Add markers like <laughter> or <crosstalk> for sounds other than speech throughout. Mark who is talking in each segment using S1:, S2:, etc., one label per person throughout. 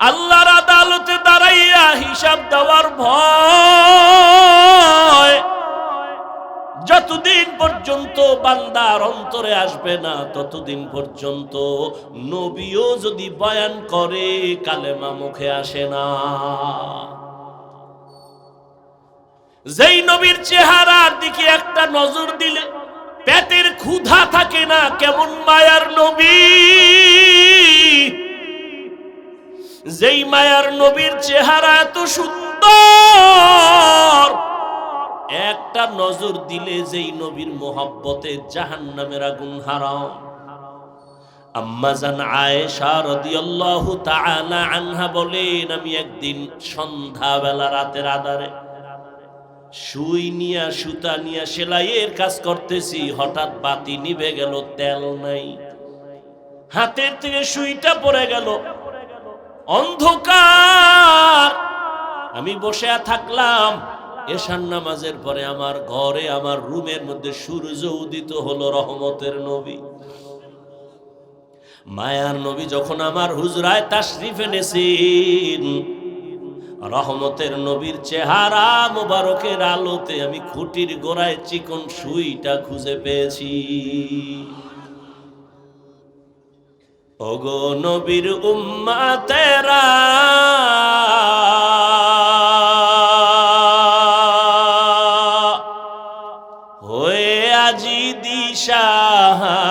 S1: আল্লাহর আদালতে দাঁড়াইয়া হিসাব দেওয়ার ভয়। যতদিন পর্যন্ত বান্দার অন্তরে আসবে না, ততদিন পর্যন্ত নবীও যদি বয়ান করে, কালেমা মুখে আসে না। যেই নবীর চেহারার দিকে একটা নজর দিলে, পেটের ক্ষুধা থাকে না, কেমন মায়ার নবী। যেই মায়ার নবীর চেহারা এত সুন্দর। একটা নজর দিলে যেই নবীর মোহাব্বতে জাহান নামের আগুন বলেন, আমি একদিন রাতের আধারে নিয়া, সুতা নিয়া সেলাইয়ের কাজ করতেছি, হঠাৎ বাতি নিভে গেল, তেল নাই। হাতের থেকে সুইটা পড়ে গেল অন্ধকার। আমি বসে থাকলাম। এশান নামাজের পরে আমার ঘরে, আমার রুমের মধ্যে সূর্য উদিত হলো রহমতের নবী। মায়ার নবী যখন আমার হুজরায় তাশরিফ এনেছেন, রহমতের নবীর চেহারা মোবারকের আলোতে আমি খুঁটির গোড়ায় চিকন সুইটা খুঁজে পেয়েছি। ওগো নবীর উম্মা তেরা হয়ে আজি দিশাহারা।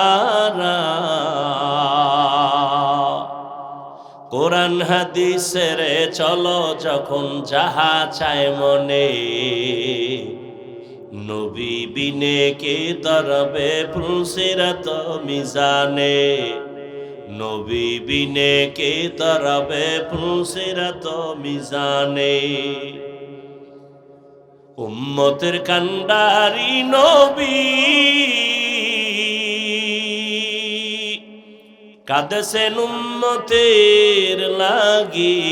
S1: কোরআন হাদিসের চলো যখন যাহা চায় মনে। নবী বিনে কে তরবে ফুলসিরত মিজানে। নবী বিনে কে তরবে ফুলসিরত মিজানে। উম্মতের কান্ডারি নবী। কাঁদেছেন উম্মতের লাগি।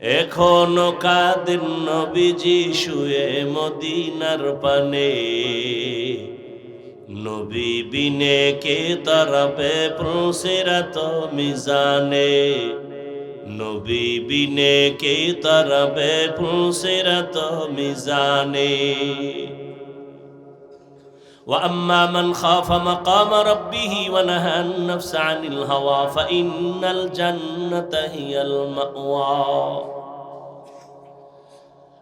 S1: এখনও কাদের নবীজি শুয়ে মদিনার পানে। নবী বিনে কে তরবে প্রসেরাত মিজানে নবী বিনে কে তরবে প্রসেরাত মিজানে وأما من خاف مقام ربه ونهى النفس عن الهوى فإن الجنة هي المأوى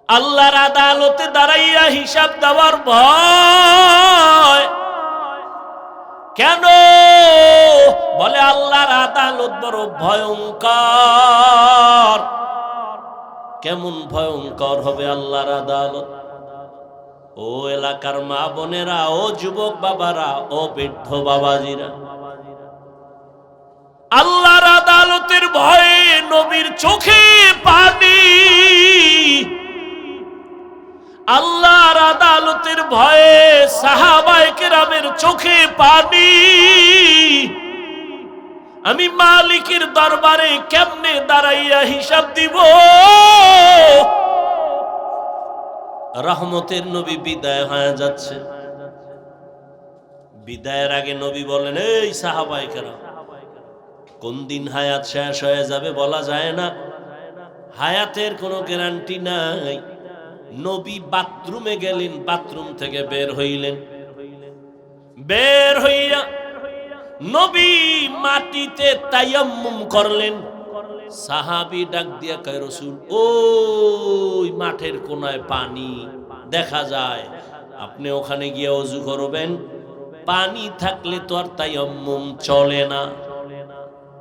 S1: আল্লাহর আদালতে দাঁড়াইয়া হিসাব দেওয়ার ভয় কেন? বলে আল্লাহর আদালত বড় ভয়ঙ্কর। কেমন ভয়ঙ্কর হবে আল্লাহর আদালত? ও এলাকার মা বোনেরা, ও যুবক বাবারা, ও বৃদ্ধ বাবাজিরা। আল্লাহর আদালতের ভয়ে নবীর চোখে পানি আল্লাহর আদালতের ভয়ে সাহাবায়ে কেরামের চোখে পানি। আমি মালিকের দরবারে কেমনে দাঁড়াইয়া হিসাব দিব? রহমতের নবী বিদায় হয়ে যাচ্ছে। বিদায়ের আগে নবী বলেন, এই সাহাবাই কেন কোন দিন হায়াত শেষ হয়ে যাবে বলা যায় না? হায়াতের কোনো গ্যারান্টি নাই। নবী বাথরুমে গেলেন, বাথরুম থেকে বের হইলেন। বের হইয়া নবী মাটিতে তায়াম্মুম করলেন। সাহাবি ডাক দিয়া কয়, রসুল, ওই মাঠের কোনায় পানি দেখা যায়। আপনি ওখানে গিয়ে অজু করবেন। পানি থাকলে তো আর তাই চলে না।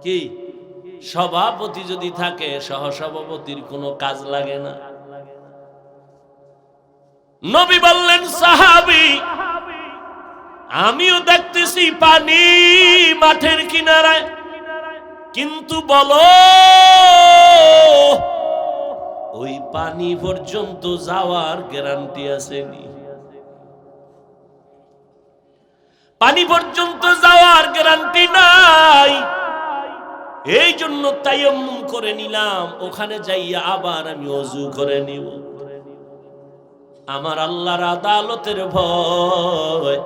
S1: কি? সভাপতি যদি থাকে, সহসভাপতির কোনো কাজ লাগে না। নবী বললেন, সাহাবি, আমিও দেখতেছি পানি মাঠের কিনারায়। কিন্তু বলো, ওই পানি পর্যন্ত যাওয়ার গ্যারান্টি আসেনি। পানি পর্যন্ত যাওয়ার গ্যারান্টি নাই। এই জন্য তাইয়াম্মুম করে নিলাম, ওখানে যাইয়া আবার আমি অজু করে নিব। আমার আল্লাহর আদালতের ভয়।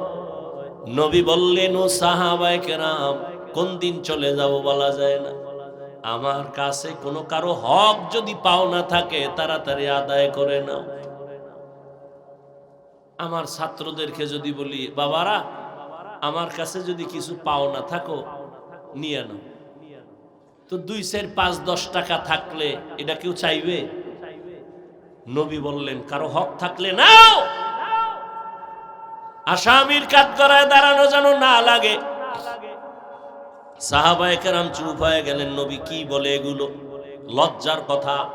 S1: নবী বললেন, ও সাহাবায়ে কেরাম, কোন দিন চলে যাব বলা যায় না। আমার কাছে কোনো কারও হক যদি পাও না থাকে, তাড়াতাড়ি আদায় করে নাও। আমার ছাত্রদেরকে যদি বলি, বাবারা, আমার কাছে যদি কিছু পাও না থাকো, নিয়ে নাও। তো দুই চার পাঁচ দশ টাকা থাকলে এটা কেউ চাইবে? নবী বললেন, কারও হক থাকলে নাও। আসামির কাঠগড়ায় দাঁড়ানো যেন না লাগে। সাহাবায়ে কেরাম চুপ হয়ে গেলেন। নবী কি বলে এগুলো? লজ্জার কথা।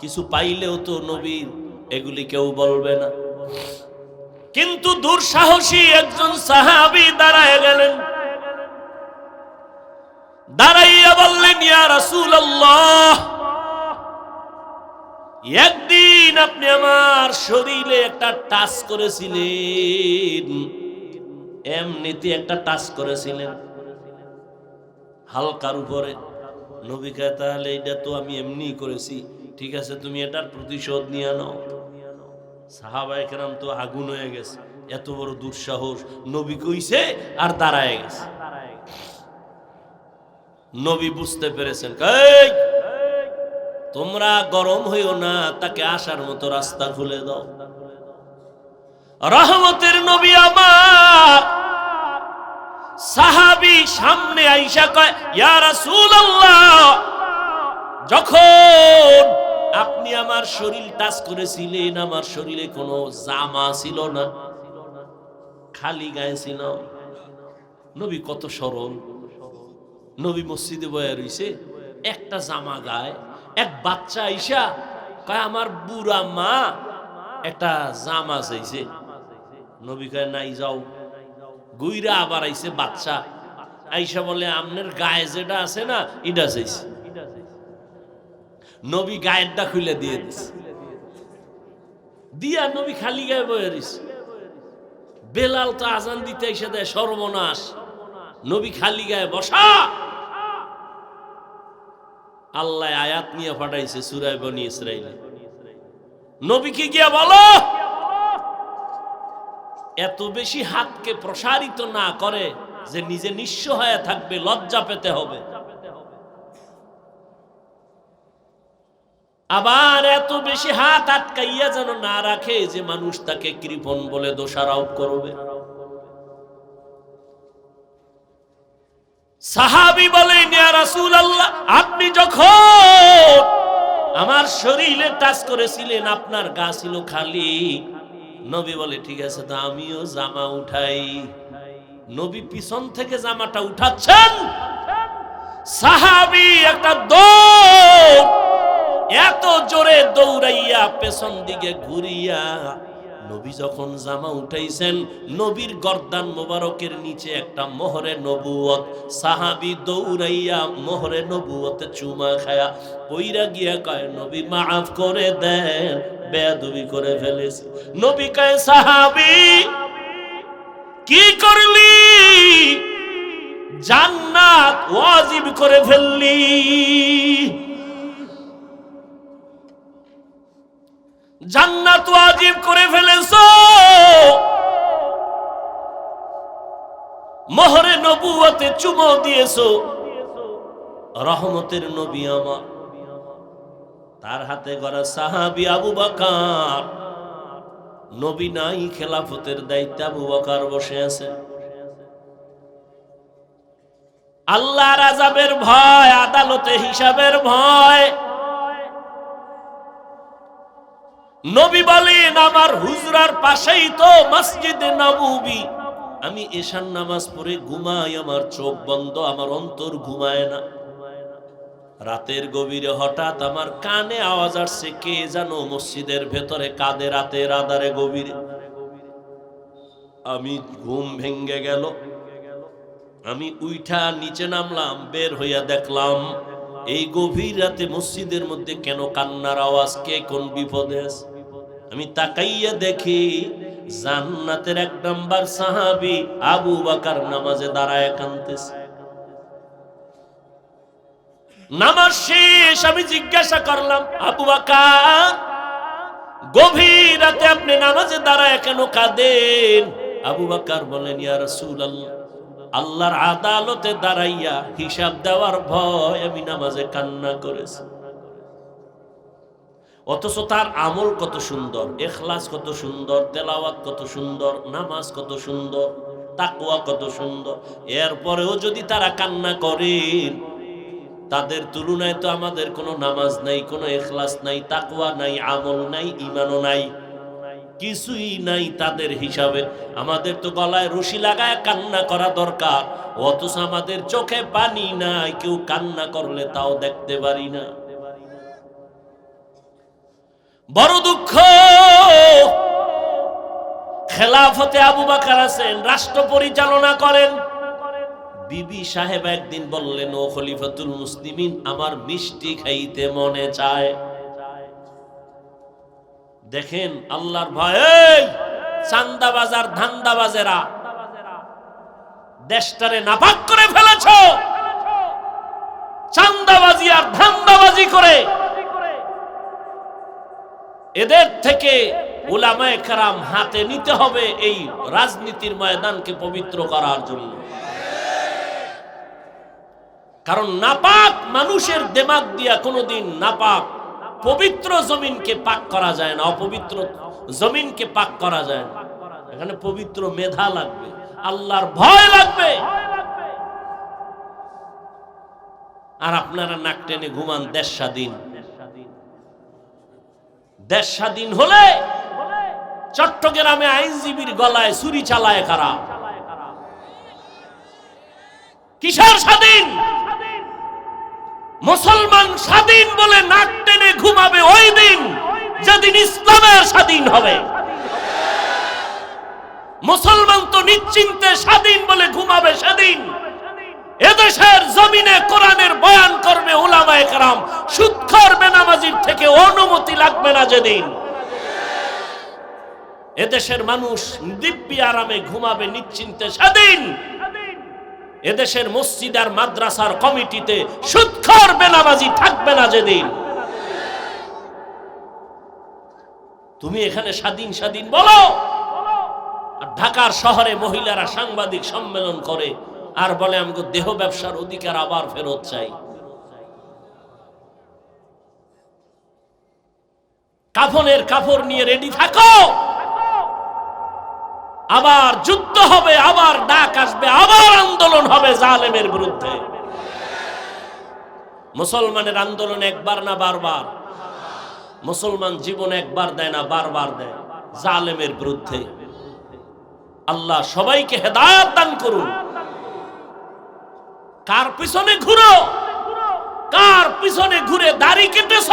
S1: কিছু পাইলেও তো নবীর এগুলি কেউ বলবে না। কিন্তু দুঃসাহসী একজন সাহাবি দাঁড়ায় গেলেন। দাঁড়াইয়া বললেন, ইয়া রাসূলুল্লাহ একদিন আপনি আমার শরীরে একটা টাচ করেছিলেন। এমনিতে একটা টাচ করেছিলেন। হালকার উপরে। নবিকা তাহলে এটা তো আমি এমনি করেছি। ঠিক আছে, তুমি এটার প্রতিশোধ নিয়ে নাও। সাহাবায়ে কেরাম তো আগুন হয়ে গেছে। এত বড় দুঃসাহস। নবী কইছে আর দাঁড়ায় গেছে। নবী বুঝতে পেরেছেন। এই তোমরা গরম হইও না, তাকে আসার মতো রাস্তা খুলে দাও। রহমতের নবী আমার সাহাবি সামনে আইসা কয়, ইয়া রাসূলুল্লাহ, যখন আপনি আমার শরীর টাচ করেছিলেন, আমার শরীরে কোনো জামা ছিল না, খালি গায়ে ছিল। নবী কত সরল। নবী মসজিদে বয়ে রইছে, একটা জামা গায়ে এক বাচ্চা আইসা কয়, আমার বুড়া মা, একটা জামা চাইছে নবী কয়, নাই যাও। গুইরা আবার আইছে বাচ্চা। আইসা বলে, আমনের গায়ে যেটা আছে না এটা চাইছে। নবী গায়েরটা খুলে দিয়ে দিছে। দিয়া নবী খালি গায়ে বয়ে রইছে। বেলাল তো আজান দিতে এসে দেয়, সর্বনাশ। নবী খালি গায়ে বসা। আল্লাহ আয়াত নিয়ে পাঠাইছে সুরায় বনি ইসরাইলে নবীকে গিয়া বলো, এত বেশি হাতকে প্রসারিত না করে যে নিজে নিঃস্ব হয়ে থাকবে, লজ্জা পেতে হবে। আবার এত বেশি হাত আটকাইয়া যেন না রাখে যে মানুষ তাকে কৃপণ বলে দোষারোপ করবে। সাহাবি বলেন, ইয়া রাসূলুল্লাহ, আপনি যখন আমার শরীরে টাচ করেছিলেন, আপনার গা ছিল খালি। নবী বলে, ঠিক আছে, তো আমিও জামা উঠাই। নবী পিছন থেকে জামাটা উঠাচ্ছেন। সাহাবি একটা দৌড় এত জোরে দৌড়াইয়া পেছন দিকে ঘুরিয়া নবী যখন জামা উঠাইছেন, নবীর গর্দান মোবারকের নিচে একটা মোহরে নবুয়ত সাহাবি দৌড়াইয়া মোহরে নবুয়তে চুমা খায়া পইরা গিয়া কয়, নবী, মাফ করে দেন, বেয়াদবি করে ফেলেছি। নবী কয়, সাহাবি, কি করলি? জান্নাত ওয়াজিব করে ফেললি। জান্নাত ওয়াজিব করে ফেলেছো। মোহরে নবুয়তে চুমো দিয়েছ। রহমতের নবী আমার। তার হাতে গড়া সাহাবি আবু বাকার। নবী নাই, খেলাফতের দায়িত্বে আবু বাকার বসে আছে। আল্লাহ রাজাবের ভয়, আদালতে হিসাবের ভয়। নবী বলেন, আমার হুজরার পাশেই তো মসজিদ নববী। আমি এশান নামাজ পড়ে ঘুমাই, আমার চোখ বন্ধ, আমার অন্তর ঘুমায় না। রাতের গভীরে হঠাৎ আমার কানে আওয়াজ আসছে, কে জানো মসজিদের ভেতরে কাঁদে রাতের আধারে গভীরে? আমি ঘুম ভেঙ্গে গেল। আমি উইঠা নিচে নামলাম, বের হইয়া দেখলাম, এই গভীর রাতে মসজিদের মধ্যে কেন কান্নার আওয়াজ, কে কোন বিপদে আছে? আমি তাকাইয়া দেখি জান্নাতের এক নাম্বার সাহাবি আবু বাকার নামাজে দাঁড়ায় কানতেছে নামাজ শেষ, আমি জিজ্ঞাসা করলাম, আবু বাকার, গভীর রাতে আপনি নামাজে দাঁড়ায় কেন কাঁদেন? আবু বাকার বলেন ইয়া রাসূলুল্লাহ, আল্লাহর আদালতে দাঁড়াইয়া হিসাব দেওয়ার ভয় আমি নামাজে কান্না করেছি। অথচ তার আমল কত সুন্দর, এখলাস কত সুন্দর, তেলাওয়াত কত সুন্দর, নামাজ কত সুন্দর তাকুয়া কত সুন্দর। এরপরেও যদি তারা কান্না করেন তাদের তুলনায় তো আমাদের কোনো নামাজ নাই, কোনো এখলাস নাই তাকুয়া নাই, আমল নাই ইমানও নাই, কিছুই নাই তাদের হিসাবে। আমাদের তো গলায় রশি লাগায় কান্না করা দরকার, অথচ আমাদের চোখে পানি নাই, কেউ কান্না করলে তাও দেখতে পারি না। বড় দুঃখ। খেলাফতে আবু বাকার আছেন, রাষ্ট্র পরিচালনা করেন। বিবি সাহেব একদিন বললেন, ও খলিফাতুল মুসলিমিন, আমার মিষ্টি খাইতে মনে চায়। দেখেন, আল্লাহর ভয় চান্দাবাজার, ধান্দাবাজেরা দেশটারে নাপাক করে ফেলেছ। চান্দাবাজি আর ধান্দাবাজি করে এদের থেকে উলামায়ে কারাম হাতে নিতে হবে এই রাজনীতির ময়দানকে পবিত্র করার জন্য। কারণ নাপাক মানুষের দেমাগ দিয়া কোনোদিন নাপাক পবিত্র জমিনকে পাক করা যায় না, অপবিত্র জমিনকে পাক করা যায় না। এখানে পবিত্র মেধা লাগবে, আল্লাহর ভয় লাগবে। আর আপনারা নাক টেনে ঘুমান দেশ স্বাধীন দেশ স্বাধীন হলে চট্টগ্রামে আইনজীবীর গলায় ছুরি চালায় কারা? কিসের স্বাধীন? মুসলমান স্বাধীন বলে নাক টেনে ঘুমাবে ওই দিন যেদিন ইসলামের স্বাধীন হবে। মুসলমান তো নিশ্চিন্তে স্বাধীন বলে ঘুমাবে সেদিন। এদেশের জমিনে কোরআনের বয়ান করবে ওলামায়ে কেরাম। সুৎখর বেনামাজির থেকে অনুমতি লাগবে না যেদিন। এদেশের মানুষ দিব্যি আরামে ঘুমাবে নিশ্চিন্তে সেদিন। এদেশের মসজিদ আর মাদ্রাসার কমিটিতে সুৎখর বেনামাজি থাকবে না যেদিন। তুমি এখানে স্বাধীন স্বাধীন বলো। আর ঢাকার শহরে মহিলারা সাংবাদিক সম্মেলন করে। আর বলে আমাকে দেহ ব্যবসার অধিকার আবার ফেরত চাই। কাফনের কাপড় নিয়ে রেডি থাকো। আবার যুদ্ধ হবে, আবার ডাক আসবে, আবার আন্দোলন হবে জালেমের বিরুদ্ধে। মুসলমানের আন্দোলন একবার না বারবার? মুসলমান জীবন একবার দেয় না, বারবার দেয়। জালেমের বিরুদ্ধে। আল্লাহ সবাইকে হেদায়ত দান করুন। কার পিছনে ঘুরো? কার পিছনে ঘুরে দাড়ি কেটেছ?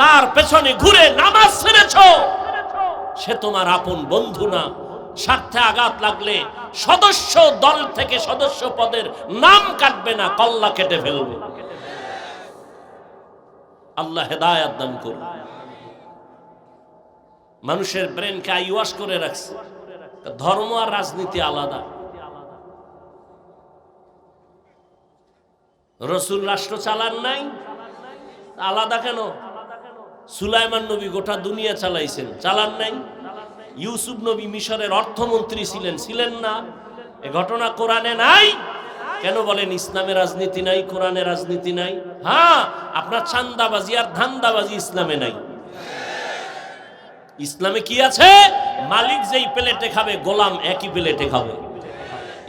S1: কার পেছনে ঘুরে নামাজ ছেড়েছ? সে তোমার আপন বন্ধু না। স্বার্থে আঘাত লাগলে সদস্য দল থেকে সদস্য পদের নাম কাটবে না, কল্লা কেটে ফেলবে। আল্লাহ হেদায়াত দান করুন। মানুষের ব্রেনকে আইওয়াশ করে রাখছে। ধর্ম আর রাজনীতি আলাদা। রসুল রাষ্ট্র চালান নাই? আলাদা কেন? সুলাইমান নবী গোটা দুনিয়া চালাইছেন, চালান নাই? ইউসুফ নবী মিশরের অর্থমন্ত্রী ছিলেন ছিলেন না? এ ঘটনা কোরআনে নাই? কেন বলেন ইসলামে রাজনীতি নাই, কোরআনে রাজনীতি নাই? হ্যাঁ আপনার চান্দাবাজি আর ধান্দাবাজি ইসলামে নাই। ইসলামে কি আছে? মালিক যেই প্লেটে খাবে, গোলাম একই প্লেটে খাবে।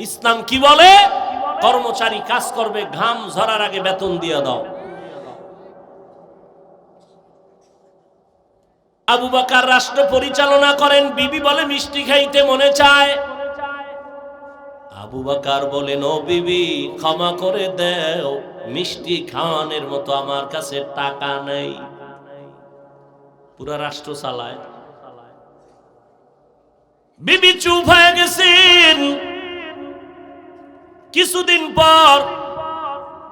S1: ইসলাম কি বলে? কর্মচারী কাজ করবে, ঘাম ঝরার আগে বেতন দিয়ে দাও। আবু বাকার রাষ্ট্র পরিচালনা করেন, বিবি বলে মিষ্টি খাইতে মনে চায়। আবু বাকার বলেন ও বিবি, ক্ষমা করে দেও, মিষ্টি খাওয়ানোর মতো আমার কাছে টাকা নেই। পুরা রাষ্ট্র চালায়। বিবি চুপ হয়ে গেছেন। কিছুদিন পর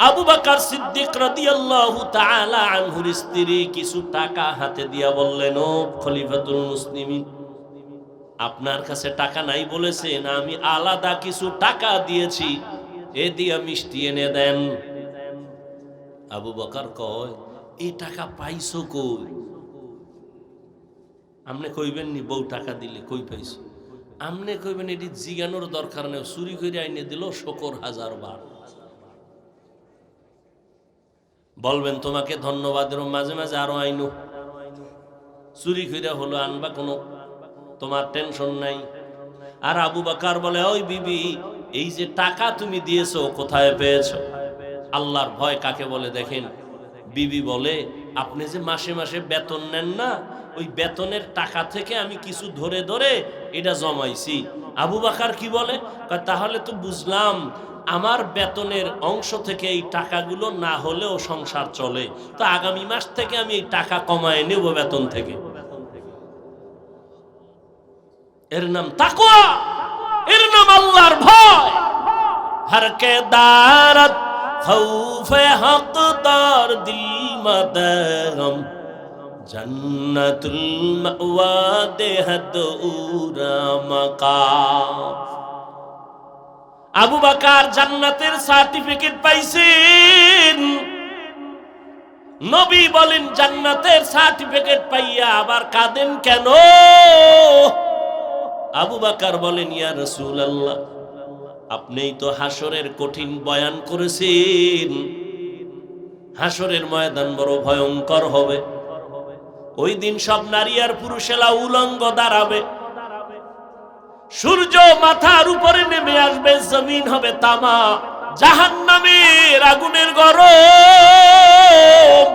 S1: আবু বাকার সিদ্দিক রাদিয়াল্লাহু তাআলা আনহুর স্ত্রী কিছু টাকা হাতে দিয়া বললেন, ও খলিফাতুল মুসলিমিন, আপনার কাছে টাকা নাই বলেছেন আমি আলাদা কিছু টাকা দিয়েছি, এ দিয়া মিষ্টি এনে দেন। আবু বকার কয়, এই টাকা পাইছো কই? আপনি কইবেন নি বউ টাকা দিলে কই পাইছো? আমনে কইবেন এটি জিগানোর দরকার নেই, চুরি করে আইনে দিল শকর হাজার বার। বলবেন, তোমাকে ধন্যবাদের মাঝে মাঝে আরও আইনো। চুরি করে হলো আনবা কোনো, তোমার টেনশন নাই। আর আবু বাকার বলে, ওই বিবি, এই যে টাকা তুমি দিয়েছ, কোথায় পেয়েছ? আল্লাহর ভয় কাকে বলে দেখেন? বিবি বলে আপনি যে মাসে মাসে বেতন নেন না, ওই বেতনের টাকা থেকে আমি কিছু ধরে ধরে এটা জমাইছি। আবু বাকার কি বলে? তাহলে তো বুঝলাম, আমার বেতনের অংশ থেকে এই টাকাগুলো না হলেও সংসার চলে। তো আগামী মাস থেকে আমি এই টাকা কমায় নেব বেতন থেকে। এর নাম তাকুয়া এর নাম আল্লাহর ভয়। হরকে দারত খৌফে হক তার দিল مدغم জন্নতুল المأوا دہت اورا আবু বাকার জান্নাতের সার্টিফিকেট পাইছেন। নবী বলেন, জান্নাতের সার্টিফিকেট পাইয়া আবার কাঁদেন কেন? আবু বাকার বলেন, ইয়া রসুল আল্লাহ আপনিই তো হাসরের কঠিন বয়ান করেছেন। হাসরের ময়দান বড় ভয়ঙ্কর হবে। ওই দিন সব নারী আর পুরুষেলা উলঙ্গ দাঁড়াবে। সূর্য মাথার উপরে নেমে আসবে, জমিন হবে তামা। জাহান নামের আগুনের গরম।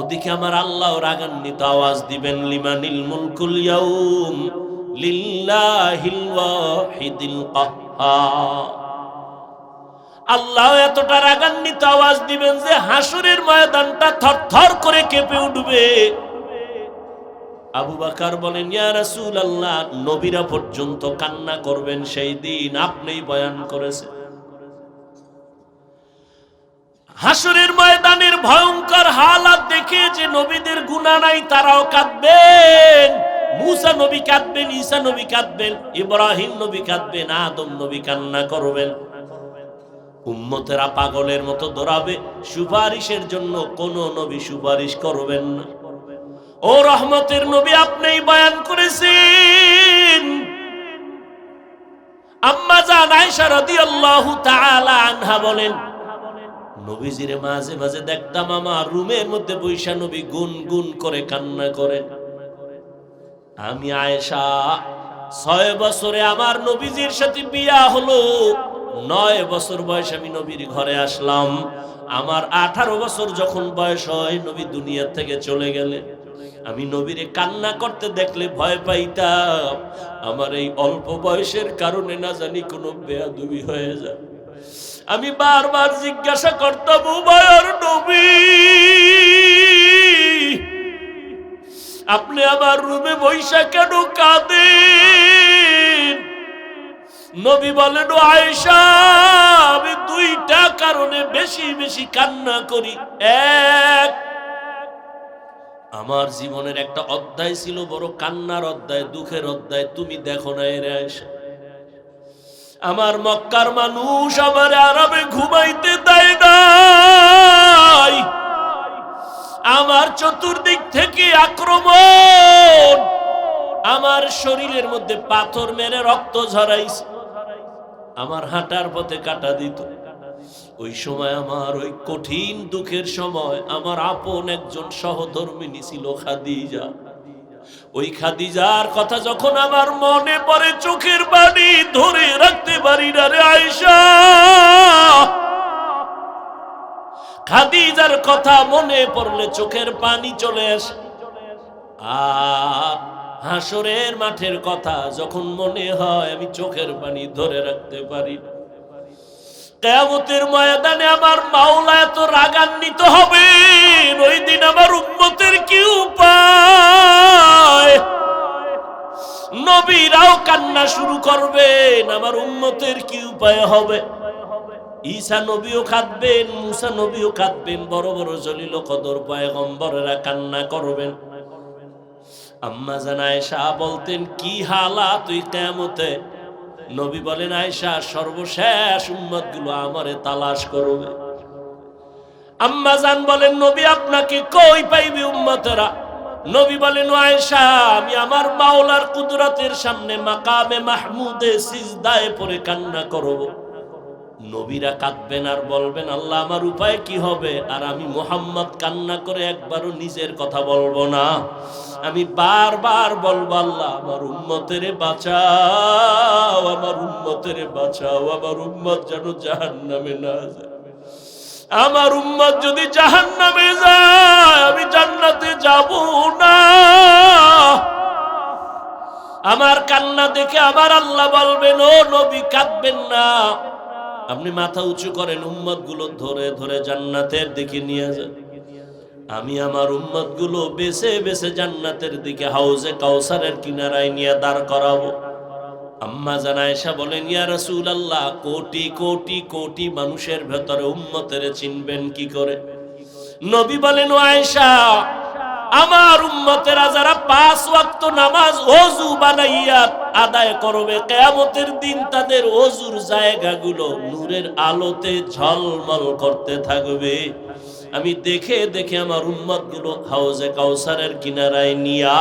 S1: ওদিকে আমার আল্লাহ রাগান্বিত আওয়াজ দিবেন লিমানিল মুলকুল ইয়াউম। আল্লাহ এতটা রাগান্বিত আওয়াজ দিবেন যে হাসুরের ময়দানটা থরথর করে কেঁপে উঠবে। আবু বাকার বলেন, ইয়া রাসূল আল্লাহ নবীরা পর্যন্ত কান্না করবেন, সেই দিন আপনিই বয়ান করেছেন। হাসরের ময়দানের ভয়ঙ্কর হালাত দেখে যে নবীদের গুণা নাই, তারাও কাঁদবেন। মুসা নবী কাঁদবেন, ঈসা নবী কাঁদবেন, ইব্রাহিম নবী কাঁদবেন, আদম নবী কান্না করবেন। উম্মতেরা পাগলের মতো দৌড়াবে, সুপারিশের জন্য কোন নবী সুপারিশ করবেন না। ও রহমতের নবী, আপনিই বয়ান করেছেন। আম্মা জান আয়েশা রাদিয়াল্লাহু তাআলা আনহা বলেন, নবীজিরে মাঝে মাঝে দেখতাম আমার রুমের মধ্যে বৈশা নবী গুন গুন করে কান্না করেন আমি আয়েশা, ছয় বছরে আমার নবীজির সাথে বিয়া হলো। নয় বছর বয়স আমি নবীর ঘরে আসলাম। আমার আঠারো বছর যখন বয়স হয়, নবী দুনিয়া থেকে চলে গেলে। আমি নবীরে কান্না করতে দেখলে ভয় পাইতাম। আমার এই অল্প বয়সের কারণে না জানি কোনো বেয়াদুবি হয়ে যায়। আমি বারবার জিজ্ঞাসা করতাম উভয়ের নবী? আপনি আমার রুমে বৈশা কেন কাঁদেন নবী বলেন, "ও আয়েশা, আমি দুইটা কারণে বেশি বেশি কান্না করি। এক, আমার জীবনের একটা অধ্যায় ছিল, বড় কান্নার অধ্যায়, দুঃখের অধ্যায়। তুমি দেখো না এর আয়েশা। আমার মক্কার মানুষ আমার আরামে ঘুমাইতে দেয় নাই। আমার চতুর্দিক থেকে আক্রমণ। আমার শরীরের মধ্যে পাথর মেরে রক্ত ঝরাইছে। আমার হাঁটার পথে কাটা দিত। ওই সময় আমার ওই কঠিন দুঃখের সময় আমার আপন একজন সহধর্মিনী ছিল খাদিজা। ওই খাদিজার কথা যখন আমার মনে পড়ে, চোখের পানি ধরে রাখতে পারি না রে আয়সা খাদিজার কথা মনে পড়লে চোখের পানি চলে আসে। আর হাসরের মাঠের কথা যখন মনে হয়, আমি চোখের পানি ধরে রাখতে পারি। কেয়ামতের ময়দানে আমার মাওলা এত রাগান্বিত হবে, ওই দিন আমার উম্মতের কি উপায়? নবীরাও কান্না শুরু করবেন, আমার উম্মতের কি উপায় হবে? ঈসা নবীও কাঁদবেন, মুসা নবীও কাঁদবেন, বড় বড় জলিল কদর পয়গম্বরেরা কান্না করবেন। আম্মা জান আয়েশা বলতেন, কি হালা তুই কেমতে নবী বলেন, আয়েশা, সর্বশেষ উম্মতগুলো আমারে তালাশ করবে। আম্মা জান বলেন, নবী, আপনাকে কই পাইবে উম্মতেরা? নবী বলেন, আয়েশা, আমি আমার মাওলার কুদরতের সামনে মাকামে মাহমুদে সিজদায় পরে কান্না করব। নবীরা কাঁদবেন আর বলবেন, আল্লাহ, আমার উপায় কি হবে? আর আমি মোহাম্মদ কান্না করে একবারও নিজের কথা বলব না। আমি বারবার বলব, আল্লাহ, আমার উম্মতের বাঁচাও, আমার উম্মতের বাঁচাও, আমার উম্মত যেন জাহান্নামে না যায়। আমার উম্মত যদি জাহান্নামে যায়, আমি জান্নাতে যাব না। আমার কান্না দেখে আমার আল্লাহ বলবেন, ও নবী, কাঁদবেন না। আপনি মাথা উঁচু করেন উম্মতগুলো ধরে ধরে জান্নাতের দিকে নিয়ে যান। আমি আমার উম্মতগুলো বেছে বেছে জান্নাতের দিকে হাউজে কাউসারের কিনারায় নিয়ে দাঁড় করাবো। আম্মা জানায়সা বলেন, ইয়া রাসূল আল্লাহ কোটি কোটি কোটি মানুষের ভেতরে উম্মতের চিনবেন কি করে? নবী বলেন আয়েশা আমার উম্মতেরা যারা পাঁচ ওয়াক্ত নামাজ ওযু বানাইয়া আদায় করবে, কেয়ামতের দিন তাদের ওযুর জায়গাগুলো নূরের আলোতে ঝলমল করতে থাকবে। আমি দেখে দেখে আমার উম্মতগুলো হাউজে কাউসারের কিনারায় নিয়া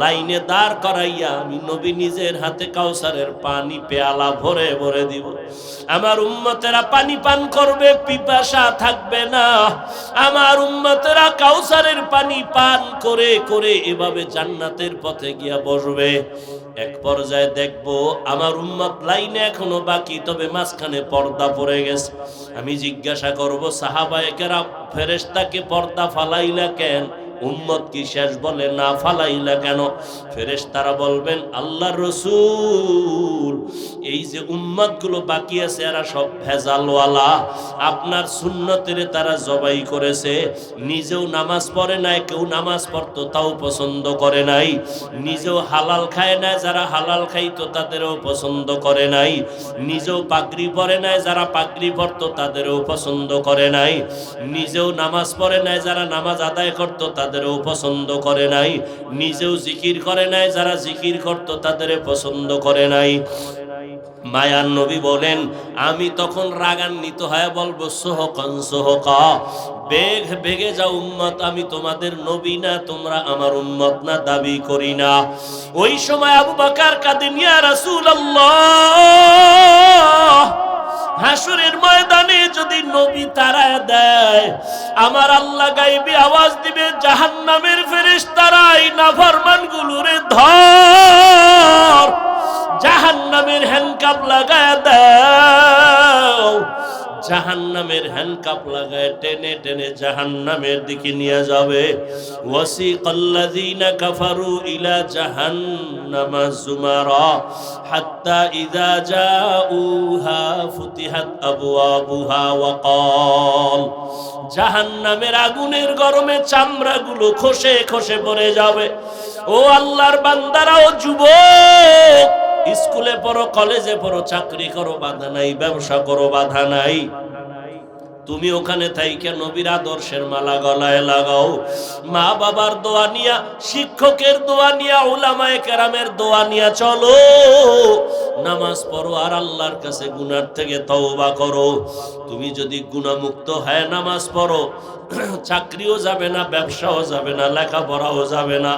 S1: লাইনে দাঁড় করাইয়া আমি নবী নিজের হাতে কাউসারের পানি পেয়ালা ভরে ভরে দিব। আমার উম্মতেরা পানি পান করবে, পিপাসা থাকবে না। আমার উম্মতেরা কাউসারের পানি পান করে করে এভাবে জান্নাতের পথে গিয়া বসবে। এক পর্যায়ে দেখব, আমার উম্মত লাইনে এখনও বাকি, তবে মাঝখানে পর্দা পড়ে গেছে। আমি জিজ্ঞাসা করব সাহাবায়কেরা ফেরেস্তাকে পর্দা ফালাইলা কেন? উম্মত কি শেষ বলে না ফালাইলা কেন? ফেরেশতারা বলবেন আল্লাহ রসুল। এই যে উম্মতগুলো বাকি আছে, এরা সব ভেজালওয়ালা। আপনার সুন্নতের তারা জবাই করেছে। নিজেও নামাজ পড়ে নাই, কেউ নামাজ পড়তো, তাও পছন্দ করে নাই। নিজেও হালাল খায় না যারা হালাল খাইতো, তাদেরও পছন্দ করে নাই। নিজেও পাগড়ি পরে নাই, যারা পাগড়ি পরতো, তাদেরও পছন্দ করে নাই। নিজেও নামাজ পড়ে নাই, যারা নামাজ আদায় করতো তাদেরও পছন্দ করে নাই, নিজেও জিকির করে নাই, যারা জিকির করতো তাদের পছন্দ করে নাই। মায়ার নবী বলেন, আমি তখন রাগান্বিত হয়ে বলব, সোহকন, সোহক, বেগ বেগে যাও উম্মত, আমি তোমাদের নবী না, তোমরা আমার উম্মত না, দাবি করি না। ওই সময় আবু বাকার কাদিন ইয়া রাসূলুল্লাহ! হাসুরের ময়দানে যদি নবী তারা দেয়, আমার আল্লাহ গাইবি আওয়াজ দিবে জাহান নামের ফেরেস তারাই নাফরমান গুলোরে ধর। জাহান নামের হ্যান্ডকাপ লাগায় দাও জাহান্নামের হ্যান্ডকাপ লাগায় টেনে টেনে জাহান্নামের দিকে নিয়ে যাবে। ওয়াসি ওয়াসিকাল্লাযীনা কাফারু ইলা জাহান্নামা যুমারা হাত্তা ইযা জাউহা ফুতিহাত আবওয়াবুহা ওয়া ক্বাল। জাহান্নামের আগুনের গরমে চামড়াগুলো খসে খসে পড়ে যাবে। ও আল্লাহর বান্দারা, ও যুবক! স্কুলে পড়ো, কলেজে পড়ো, চাকরি করো, বাধা নাই, ব্যবসা করো, বাধা নাই। তুমি ওখানে থাইকে নবীর আদর্শের মালা গলায় লাগাও। মা বাবার দোয়া নিয়া, শিক্ষকের দোয়া নিয়া, উলামায়ে কেরামের দোয়া নিয়া চলো। নামাজ পড়ো আর আল্লাহর কাছে গুনার থেকে তওবা করো। তুমি যদি গুণামুক্ত হয় নামাজ পড়ো, <clears throat> চাকরিও যাবে না, ব্যবসাও যাবে না, লেখাপড়াও যাবে না।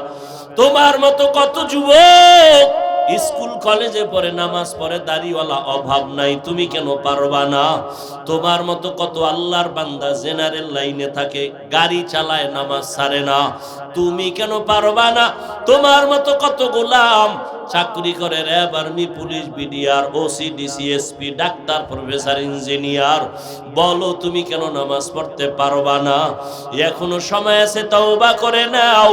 S1: তোমার মতো কত যুবক স্কুল, কলেজে পরে নামাজ পড়ে, দাড়িওয়ালা অভাব নাই। তুমি কেন পারবা না? তোমার মতো কত আল্লাহর বান্দা জেনারেল লাইনে থাকে, গাড়ি চালায়, নামাজ সারে না। তুমি কেন পারবা না? তোমার মতো কত গোলাম চাকরি করে RAB army, police, BDR OC DCSP doctor, professor, engineer. বলো তুমি কেন নামাজ পড়তে পারবা না? এখনও সময় আছে, তওবা করে নাও।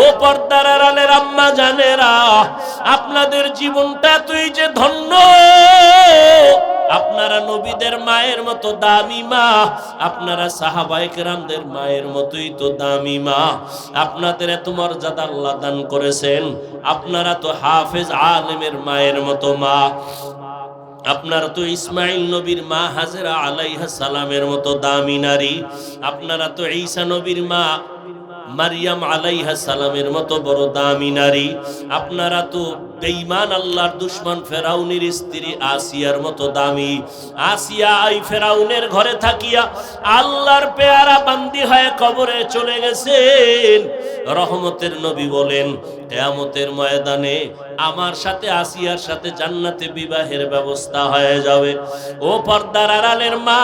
S1: ও পর্দার আড়ালের আম্মা জানেরা, আপনাদের জীবনটা তুই যে ধন্য আপনারা নবীদের মায়ের মতো দামি মা, আপনারা সাহাবায়ে কেরামদের মায়ের মতোই তো দামি মা। আপনাদের এত মর্যাদা আল্লাহ দান করেছেন, আপনারা তো হাফেজ আলেমের মায়ের মতো মা। আপনারা তো ইসমাইল নবীর মা হাজেরা আলাইহা সালামের মতো দামি নারী। আপনারা তো ঈসা নবীর মা মারিয়াম আলাইহা সালামের মতো বড় দামি নারী। আপনারা তো বেঈমান আল্লাহর দুশ্মন ফেরাউনের স্ত্রী আসিয়ার মতো দামি। আসিয়া আই ফেরাউনের ঘরে থাকিয়া আল্লাহর পেয়ারা বান্দি হয়ে কবরে চলে গেছেন। রহমতের নবী বলেন কেয়ামতের ময়দানে আমার সাথে আসিয়ার সাথে জান্নাতে বিবাহের ব্যবস্থা হয়ে যাবে। ও পর্দার আড়ালের মা,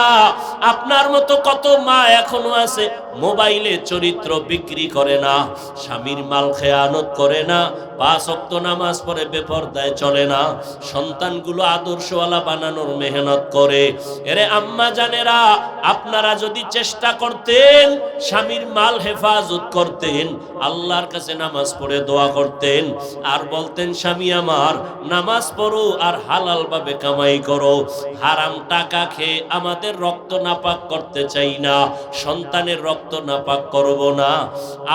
S1: আপনার মতো কত মা এখনও আছে? মোবাইলে চরিত্র বিক্রি করে না, স্বামীর মাল খেয়ানত করে না, পাঁচ অক্ত নামাজ পড়ে বেপর্দায় চলে না, সন্তানগুলো আদর্শওয়ালা বানানোর মেহনত করে। এরে আম্মা জানেরা, আপনারা যদি চেষ্টা করতেন, স্বামীর মাল হেফাজত করতেন, আল্লাহর কাছে নামাজ পড়ে দোয়া করতেন। আর বলতেন, স্বামী আমার, নামাজ পড়ো আর হালাল ভাবে কামাই করো। হারাম টাকা খেয়ে আমাদের রক্ত নাপাক করতে চাই না। সন্তানের রক্ত নাপাক করব না।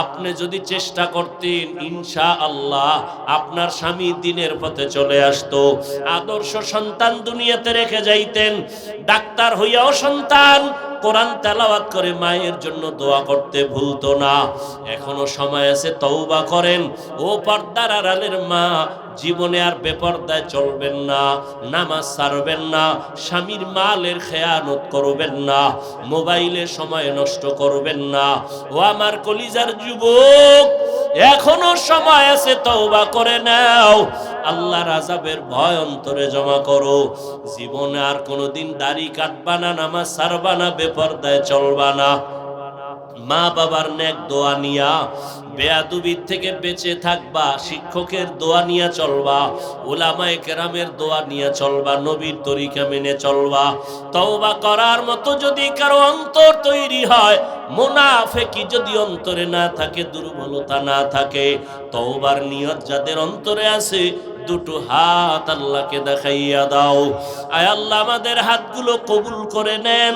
S1: আপনি যদি চেষ্টা করতেন ইনশা আল্লাহ আপনার স্বামী দিনের পথে চলে আসতো। আদর্শ সন্তান দুনিয়াতে রেখে যাইতেন। ডাক্তার হইয়াও সন্তান কোরআন তেলাওয়াত করে মায়ের জন্য দোয়া করতে ভুলতো না। এখনও সময় আছে, তওবা করেন। ও পর্দার আড়ালের মা জীবনে আর বেপর্দায় চলবেন না, নামাজ ছাড়বেন না, স্বামীর মালের খেয়ানত করবেন না, মোবাইলে সময় নষ্ট করবেন না। ও আমার কলিজার যুবক, এখনও সময় আছে তওবা করে নাও। আল্লাহর আজাবের ভয় অন্তরে জমা করো। জীবনে আর কোনোদিন দাড়ি কাটবা না, নামাজ সারবা না, বেপর্দায় চলবা না। মা বাবার নেক দোয়া নিয়া, বেয়াদুবির থেকে বেঁচে থাকবা, শিক্ষকের দোয়া নিয়ে চলবা ওলামায়ে কেরামের দোয়া নিয়ে চলবা, নবীর তরিকা মেনে চলবা। তওবা করার মতো যদি কারও অন্তর তৈরি হয়, মুনাফেকি যদি অন্তরে না থাকে, দুর্বলতা না থাকে, তওবার নিয়ত যাদের অন্তরে আছে, দুটো হাত আল্লাহকে দেখাইয়া দাও। আয় আল্লাহ, আমাদের হাতগুলো কবুল করে নেন।